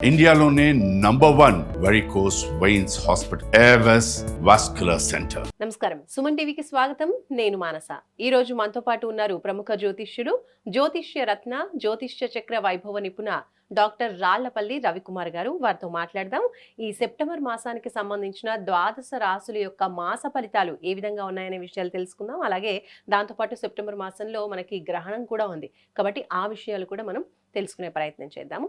ఇండియాలోనే number one varicose veins hospital Avis vascular centre నమస్కారం. సుమన్ టీవీకి స్వాగతం. నేను మానస. ఈ రోజు మనతో పాటు ఉన్నారు ప్రముఖ జ్యోతిష్యుడు జ్యోతిష్య రత్న జ్యోతిష్య చక్ర వైభవ నిపుణ డాక్టర్ రాళ్ళపల్లి రవికుమార్ గారు. వారితో మాట్లాడదాం. ఈ సెప్టెంబర్ మాసానికి సంబంధించిన ద్వాదశ రాసుల యొక్క మాస ఫలితాలు ఏ విధంగా ఉన్నాయనే విషయాలు తెలుసుకుందాం. అలాగే దాంతోపాటు సెప్టెంబర్ మాసంలో మనకి గ్రహణం కూడా ఉంది. కాబట్టి ఆ విషయాలు కూడా మనం తెలుసుకునే ప్రయత్నం చేద్దాము.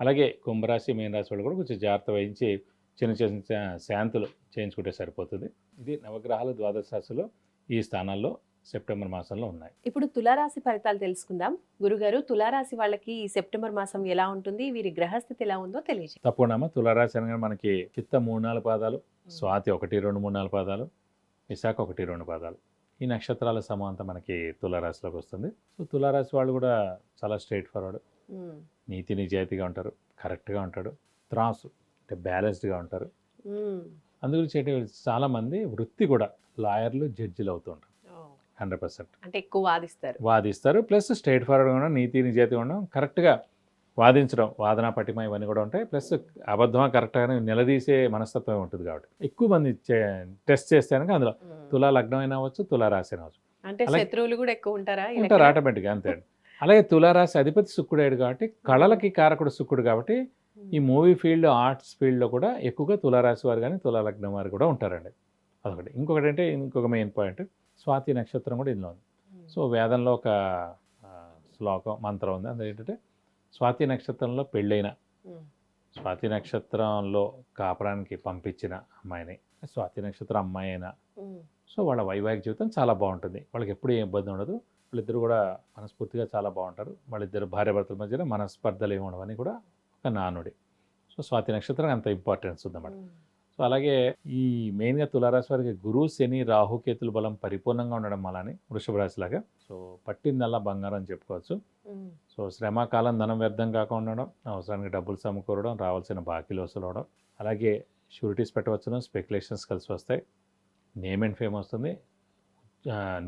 అలాగే కుంభరాశి మీనరాశి వాళ్ళు కూడా కొంచెం జాగ్రత్త వహించి చిన్న చిన్న శాంతులు చేయించుకుంటే సరిపోతుంది. ఇది నవగ్రహాలు ద్వాదశ రాశిలో ఈ స్థానాల్లో సెప్టెంబర్ మాసంలో ఉన్నాయి. ఇప్పుడు తులారాశి ఫలితాలు తెలుసుకుందాం. గురుగారు తులారాశి వాళ్ళకి ఈ సెప్టెంబర్ మాసం ఎలా ఉంటుంది? వీరి గ్రహస్థితి ఎలా ఉందో తెలియజేయండి తప్పకుండా. తులారాశి అనగా మనకి చిత్త మూడు నాలుగు పాదాలు స్వాతి ఒకటి రెండు మూడు నాలుగు పాదాలు విశాఖ ఒకటి రెండు పాదాలు. ఈ నక్షత్రాల సమాంతం మనకి తులారాశిలోకి వస్తుంది. సో తులారాశి వాళ్ళు కూడా చాలా స్ట్రైట్ ఫార్వర్డ్. నీతి నిజాయితీగా ఉంటారు కరెక్ట్గా ఉంటాడు త్రాసు అంటే బ్యాలెన్స్డ్గా ఉంటారు. అందుగురించి ఏంటి చాలామంది వృత్తి కూడా లాయర్లు జడ్జిలు అవుతూ ఉంటారు. Oh, hundred percent. అంటే ఎక్కువ వాదిస్తారు. వాదిస్తారు ప్లస్ స్ట్రైట్ ఫార్వర్డ్గా ఉండడం నీతి నిజాయితీగా ఉండడం కరెక్ట్గా వాదించడం వాదన పటిమ ఇవన్నీ కూడా ఉంటాయి. ప్లస్ అబద్ధమా కరెక్ట్గా నిలదీసే మనస్తత్వం ఉంటుంది కాబట్టి. ఎక్కువ మంది టెస్ట్ చేస్తే కనుక అందులో తులా లగ్నం అయినా అవ్వచ్చు తులా రాశి అయినా అవ్వచ్చు. అంటే శత్రువులు కూడా ఎక్కువ ఉంటారా? ఉంటారు? ఆటోమేటిక్గా అంతే అలాగే తులారాశి అధిపతి శుక్రుడేడు కాబట్టి కళలకి కారకుడు శుక్రుడు కాబట్టి ఈ మూవీ ఫీల్డ్ ఆర్ట్స్ ఫీల్డ్లో కూడా ఎక్కువగా తులారాశి వారు కానీ తులా లగ్నం వారు కూడా ఉంటారండి. అదొకటి. ఇంకొకటి అంటే ఇంకొక మెయిన్ పాయింట్ స్వాతి నక్షత్రం కూడా ఇందులో ఉంది. ఉమ్, సో వేదంలో ఒక శ్లోకం మంత్రం ఉంది. అది ఏంటంటే స్వాతి నక్షత్రంలో పెళ్ళైన ఉమ్, స్వాతి నక్షత్రంలో కాపురానికి పంపించిన అమ్మాయిని స్వాతి నక్షత్రం అమ్మాయి అయినా సో వాళ్ళ వైవాహిక జీవితం చాలా బాగుంటుంది. వాళ్ళకి ఎప్పుడు ఏ ఇబ్బంది ఉండదు. వాళ్ళిద్దరు కూడా మనస్ఫూర్తిగా చాలా బాగుంటారు. వాళ్ళిద్దరు భార్యాభర్తల మధ్యన మనస్పర్ధలు ఏమి ఉండవని కూడా ఒక నానుడి. సో స్వాతి నక్షత్రం అంత ఇంపార్టెన్స్ ఉందన్నమాట సో అలాగే ఈ మెయిన్గా తులారాశి వారికి గురు శని రాహుకేతుల బలం పరిపూర్ణంగా ఉండడం అలానే వృషభ రాశి లాగా సో పట్టిందల్లా బంగారం అని చెప్పుకోవచ్చు. సో శ్రమకాలం ధనం వ్యర్థం కాకుండా ఉండడం అవసరానికి డబ్బులు సమకూరడం రావాల్సిన బాకీలు వసూలు అవడం అలాగే షూరిటీస్ పెట్టవచ్చును స్పెక్యులేషన్స్ కలిసి వస్తాయి. నేమ్ అండ్ ఫేమ్ వస్తుంది.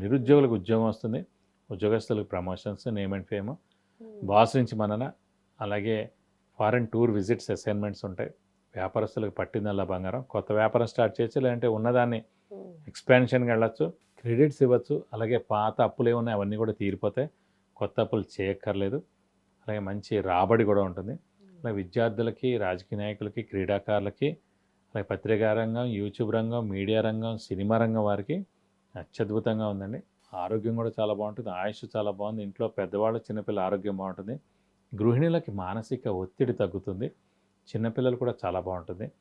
నిరుద్యోగులకు ఉద్యోగం వస్తుంది. ఉద్యోగస్తులకు promotions name and fame boss నుంచి మనన అలాగే ఫారెన్ టూర్ విజిట్స్ అసైన్మెంట్స్ ఉంటాయి. వ్యాపారస్తులకు పట్టిందల్లా బంగారం. కొత్త వ్యాపారం స్టార్ట్ చేయొచ్చు లేదంటే ఉన్నదాన్ని ఎక్స్పాన్షన్కి వెళ్ళొచ్చు క్రెడిట్స్ ఇవ్వచ్చు అలాగే పాత అప్పులు ఏమున్నాయి అవన్నీ కూడా తీరిపోతాయి కొత్త అప్పులు చేయక్కర్లేదు. అలాగే మంచి రాబడి కూడా ఉంటుంది. అలాగే విద్యార్థులకి రాజకీయ నాయకులకి క్రీడాకారులకి అలాగే పత్రికా రంగం యూట్యూబ్ రంగం మీడియా రంగం సినిమా రంగం వారికి అత్యద్భుతంగా ఉందండి. ఆరోగ్యం కూడా చాలా బాగుంటుంది. ఆయుష్ చాలా బాగుంది. ఇంట్లో పెద్దవాళ్ళు చిన్నపిల్లల ఆరోగ్యం బాగుంటుంది. గృహిణులకి మానసిక ఒత్తిడి తగ్గుతుంది. చిన్నపిల్లలు కూడా చాలా బాగుంటుంది.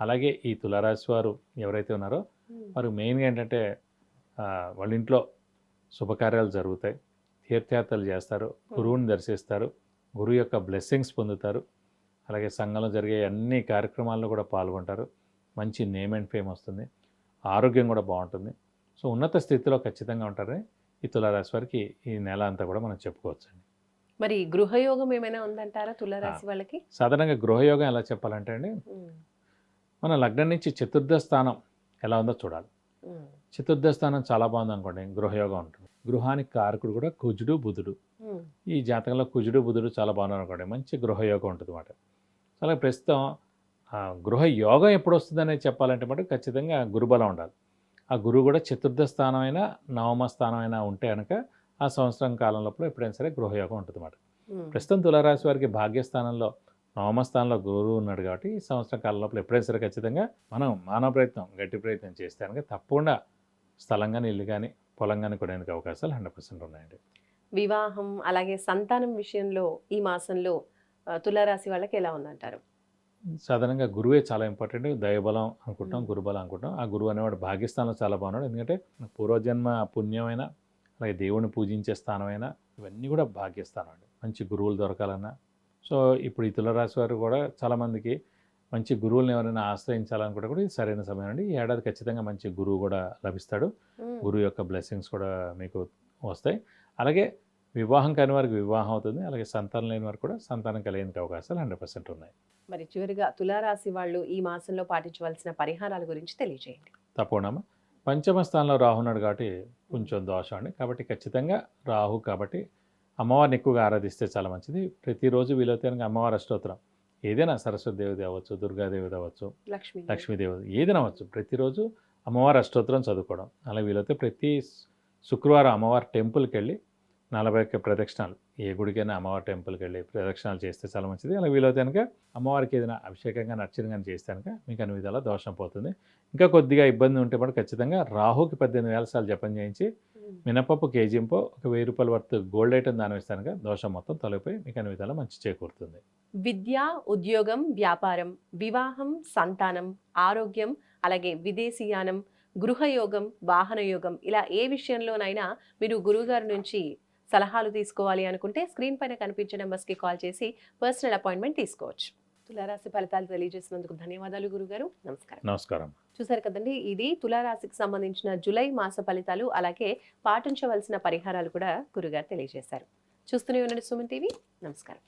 అలాగే ఈ తులారాశి వారు ఎవరైతే ఉన్నారో వారు మెయిన్గా ఏంటంటే వాళ్ళ ఇంట్లో శుభకార్యాలు జరుగుతాయి. తీర్థయాత్రలు చేస్తారు. గురువుని దర్శిస్తారు. గురువు యొక్క బ్లెస్సింగ్స్ పొందుతారు. అలాగే సంఘంలో జరిగే అన్ని కార్యక్రమాల్లో కూడా పాల్గొంటారు. మంచి నేమ్ అండ్ ఫేమ్ వస్తుంది. ఆరోగ్యం కూడా బాగుంటుంది. సో ఉన్నత స్థితిలో ఖచ్చితంగా ఉంటారని ఈ తులారాశి వారికి ఈ నెల అంతా కూడా మనం చెప్పుకోవచ్చు అండి మరి గృహయోగం ఏమైనా ఉందంటారా తులారాశి వాళ్ళకి? సాధారణంగా గృహయోగం ఎలా చెప్పాలంటే అండి మన లగ్నం నుంచి చతుర్థ స్థానం ఎలా ఉందో చూడాలి. చతుర్థ స్థానం చాలా బాగుంది అనుకోండి గృహయోగం ఉంటుంది. గృహానికి కారకుడు కూడా కుజుడు బుధుడు. ఈ జాతకంలో కుజుడు బుధుడు చాలా బాగున్నారు అనుకోండి మంచి గృహయోగం ఉంటుంది అన్నమాట అలాగే ప్రస్తుతం ఆ గృహ యోగం ఎప్పుడు వస్తుందనేది చెప్పాలంటే మటు ఖచ్చితంగా గురుబలం ఉండాలి. ఆ గురువు కూడా చతుర్థ స్థానమైనా నవమ స్థానమైనా ఉంటే కనుక ఆ సంవత్సరం కాలం లోపల ఎప్పుడైనా సరే గృహయోగం ఉంటుంది అన్నమాట ప్రస్తుతం తులారాశి వారికి భాగ్యస్థానంలో నవమ స్థానంలో గురువు ఉన్నాడు కాబట్టి ఈ సంవత్సరం కాలం లోపల ఎప్పుడైనా సరే ఖచ్చితంగా మనం మానవ ప్రయత్నం గట్టి ప్రయత్నం చేస్తే కనుక తప్పకుండా స్థలం కానీ ఇల్లు కానీ పొలం కానీ కొనేందుకు అవకాశాలు హండ్రెడ్ పర్సెంట్ ఉన్నాయండి. వివాహం అలాగే సంతానం విషయంలో ఈ మాసంలో తులారాశి వాళ్ళకి ఎలా ఉందంటారు? సాధారణంగా గురువే చాలా ఇంపార్టెంట్. దైవబలం అనుకుంటాం. గురుబలం అనుకుంటాం. ఆ గురువు అనేవాడు భాగ్యస్థానంలో చాలా బాగున్నాడు. ఎందుకంటే పూర్వజన్మ పుణ్యమైన అలాగే దేవుడిని పూజించే స్థానమైన ఇవన్నీ కూడా భాగ్యస్థానం అండి. మంచి గురువులు దొరకాలన్నా. సో ఇప్పుడు ఈ తులరాశి వారు కూడా చాలామందికి మంచి గురువులను ఎవరైనా ఆశ్రయించాలనుకుంటే కూడా ఇది సరైన సమయం అండి. ఈ ఏడాది ఖచ్చితంగా మంచి గురువు కూడా లభిస్తాడు. గురువు యొక్క బ్లెస్సింగ్స్ కూడా మీకు వస్తాయి. అలాగే వివాహం కాని వారికి వివాహం అవుతుంది. అలాగే సంతానం లేని వారికి కూడా సంతానం కలిగేందుకు అవకాశాలు హండ్రెడ్ పర్సెంట్ ఉన్నాయి. మరి చివరిగా తులారాశి వాళ్ళు ఈ మాసంలో పాటించవలసిన పరిహారాల గురించి తెలియజేయండి. తప్పకుండా పంచమ స్థానంలో రాహు ఉన్నాడు కాబట్టి కొంచెం దోషం అండి. కాబట్టి ఖచ్చితంగా రాహు కాబట్టి అమ్మవారిని ఎక్కువగా ఆరాధిస్తే చాలా మంచిది. ప్రతిరోజు వీలైతే అమ్మవారి అష్టోత్తరం. ఏదైనా సరస్వతి దేవత అవ్వచ్చు దుర్గాదేవత అవ్వచ్చు లక్ష్మి లక్ష్మీదేవత ఏదైనా అవ్వచ్చు. ప్రతిరోజు అమ్మవారి అష్టోత్తరం చదువుకోవడం. అలా వీలైతే ప్రతి శుక్రవారం అమ్మవారి టెంపుల్కి వెళ్ళి నలభై ఒక్క ప్రదక్షిణాలు. ఏ గుడికైనా అమ్మవారి టెంపుల్కి వెళ్ళి ప్రదక్షిణాలు చేస్తే చాలా మంచిది. అలా వీలైతే కనుక అమ్మవారికి ఏదైనా అభిషేకంగా నర్చన కానీ చేస్తే కనుక మీకు అన్ని విధాలా దోషం పోతుంది. ఇంకా కొద్దిగా ఇబ్బంది ఉంటే కూడా ఖచ్చితంగా రాహుకి పద్దెనిమిది వేల సార్లు జపం చేయించి. మినపప్పు కేజీంపో ఒక వెయ్యి రూపాయల వర్త్ గోల్డ్ ఐటమ్ దాని వేస్తే కనుక దోషం మొత్తం తొలగిపోయి మీకు అన్ని విధాలా మంచి చేకూరుతుంది. విద్య ఉద్యోగం వ్యాపారం వివాహం సంతానం ఆరోగ్యం అలాగే విదేశీయానం గృహయోగం వాహన యోగం ఇలా ఏ విషయంలోనైనా మీరు గురువుగారి నుంచి సలహాలు తీసుకోవాలి అనుకుంటే స్క్రీన్ పైన కనిపించే నెంబర్స్కి కాల్ చేసి పర్సనల్ అపాయింట్మెంట్ తీసుకోవచ్చు. తులారాశి ఫలితాలు తెలియజేసినందుకు ధన్యవాదాలు గురుగారు. నమస్కారం. నమస్కారం. చూసారు కదండి ఇది తులారాశికి సంబంధించిన జూలై మాస ఫలితాలు అలాగే పాటించవలసిన పరిహారాలు కూడా గురుగారు తెలియజేశారు. చూస్తూనే ఉండండి సుమన్ టీవీ. నమస్కారం.